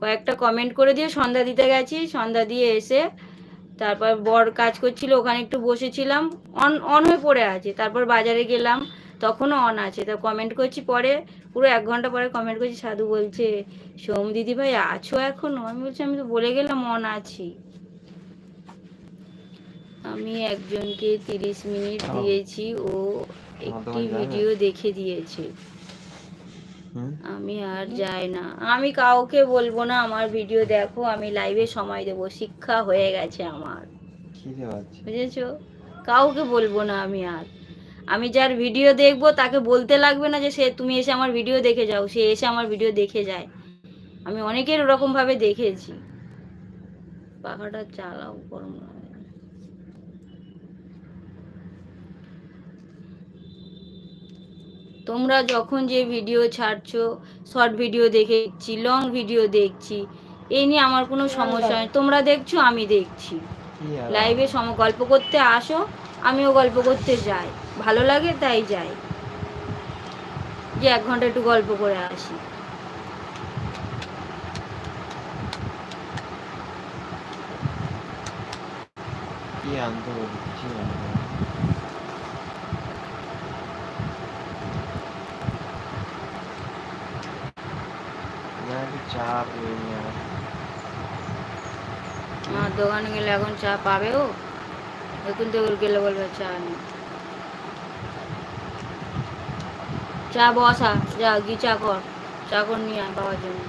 কয়েকটা কমেন্ট করে দিয়ে সন্ধ্যা দিতে গেছি। সন্ধ্যা দিয়ে এসে তারপর বর কাজ করছিল ওখানে একটু বসেছিলাম। অন অন হয়ে পড়ে আছে। তারপর বাজারে গেলাম তখনও অন আছে। তা কমেন্ট করছি পরে পুরো এক ঘণ্টা পরে কমেন্ট করছি সাধু বলছে সোম দিদি ভাই আছো এখনও? আমি বলছি আমি তো বলে গেলাম অন আছি। আমি একজনকে তিরিশ মিনিট হ্যাঁ। দিয়েছি ও একটি ভিডিও দেখে দিয়েছে। আমি আর যাই না। আমি কাউকে বলব না আমার ভিডিও দেখো আমি লাইভে সময় দেবো। শিক্ষা হয়ে গেছে আমার। বুঝেছ? কাউকে বলব না আমি আর। আমি যার ভিডিও দেখব তাকে বলতে লাগবে না যে সে তুমি এসে আমার ভিডিও দেখে যাও। সে এসে আমার ভিডিও দেখে যায়। আমি অনেকের ওরকম ভাবে দেখেছি। পাখাটা চালাও গরম লাগে। তোমরা যখন যে ভিডিও ছাড়ছো শর্ট ভিডিও দেখেছি লং ভিডিও দেখছি এই নিয়ে আমার কোনো সমস্যা নেই। তোমরা দেখছ আমি দেখছি। লাইভে সম গল্প করতে আসো আমিও গল্প করতে যাই। ভালো লাগে তাই যাই। যে এক ঘণ্টা একটু গল্প করে আসি। কি আনতে বলি কিছু আনতে হবে না। না একটু চা পেয়ে আমার দোকানে গেলে এখন চা পাবে ও এখন তো ওর গেলে বলবে চা নেই। চা বসা যা গি চা কর। চা কর নিয়ে আয় বাবার জন্য।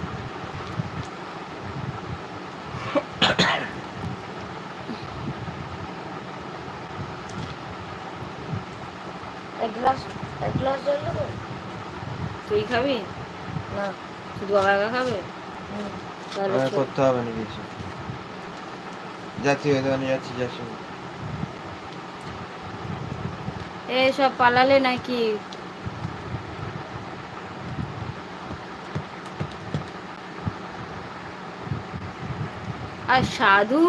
এক গ্লাস এক গ্লাস জল দেবো? তুই খাবি? না। শুধু একা খাবে? তাহলে করতে হবে না কিছু? যাচ্ছি ওই দোকানে যাচ্ছি যাচ্ছি। এ সব পালালে নাকি? আর সাধু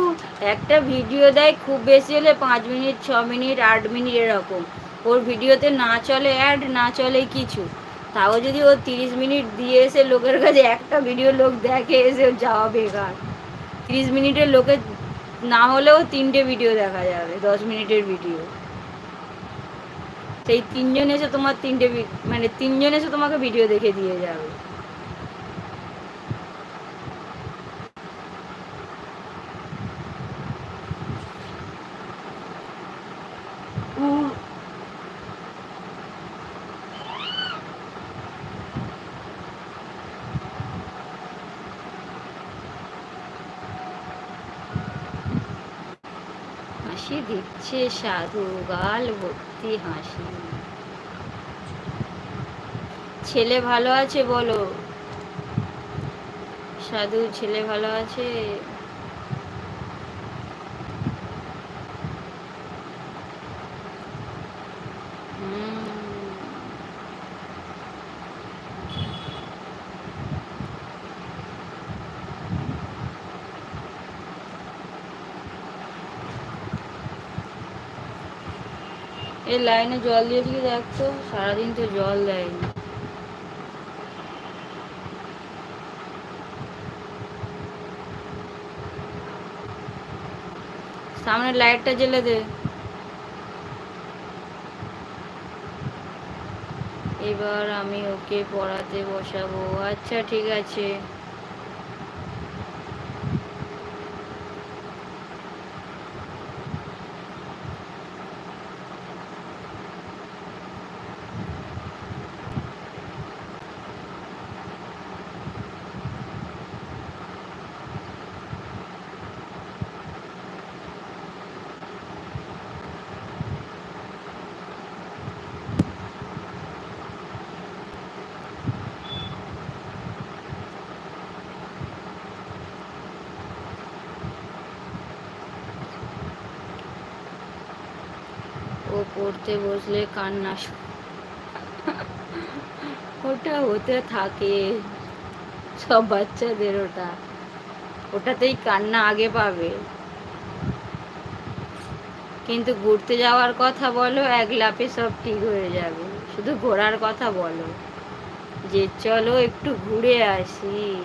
একটা ভিডিও দেয় খুব বেশি হলে পাঁচ মিনিট ছ মিনিট আট মিনিট এরকম। ওর ভিডিওতে না চলে অ্যাড না চলে কিছু। তাও যদি ও তিরিশ মিনিট দিয়ে এসে লোকের কাছে একটা ভিডিও লোক দেখে এসে যাওয়া বেকার। তিরিশ মিনিটের লোকের না হলেও তিনটে ভিডিও দেখা যাবে, দশ মিনিটের ভিডিও সেই তিনজন এসে তোমার তিনটে মানে তিনজন এসে তোমাকে ভিডিও দেখে দিয়ে যাবে। হাসি দিচ্ছে সাধু গাল ভর্তি হাসি। ছেলে ভালো আছে বলো? সাধু ছেলে ভালো আছে? এই লাইনে জল দিয়েছি কি দেখতো? সারাদিন তো জল দেয়নি। সামনে লাইটটা জ্বেলে দে। এবার আমি ওকে পড়াতে বসাবো। আচ্ছা ঠিক আছে। পড়তে বসলে কান্না ওটা হতে থাকে সব বাচ্চাদের ওটা। ওটাতেই কান্না আগে পাবে। কিন্তু ঘুরতে যাওয়ার কথা বলো, এক লাপে সব ঠিক হয়ে যাবে। শুধু ঘোরার কথা বলো যে, চলো একটু ঘুরে আসি।